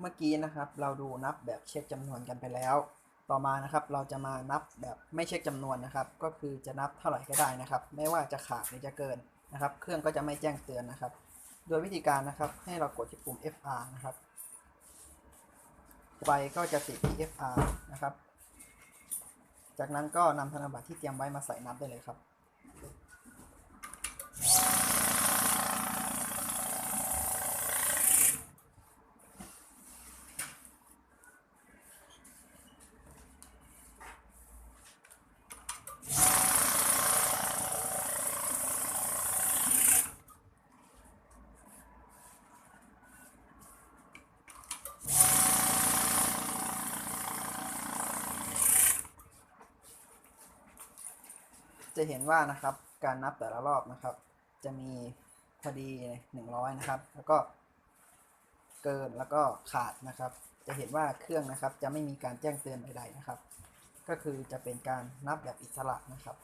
เมื่อกี้นะครับเราดูนับแบบเช็คจำนวนกันไปแล้ว ต่อมานะครับเราจะมานับแบบไม่เช็คจำนวนนะครับ ก็คือจะนับเท่าไหร่ก็ได้นะครับ ไม่ว่าจะขาดหรือจะเกินนะครับ เครื่องก็จะไม่แจ้งเตือนนะครับ โดยวิธีการนะครับให้เรากดที่ปุ่ม FR นะครับไฟก็จะติดที่ FR นะครับ จากนั้นก็นำธนบัตรที่เตรียมไว้มาใส่นับได้เลยครับ จะเห็นว่านะครับการนับแต่ละรอบนะครับ จะมีพอดี 100 นะครับ แล้วก็เกินแล้วก็ขาดนะครับ จะเห็นว่าเครื่องนะครับจะไม่มีการแจ้งเตือนใดๆนะครับ ก็คือจะเป็นการนับแบบอิสระนะครับ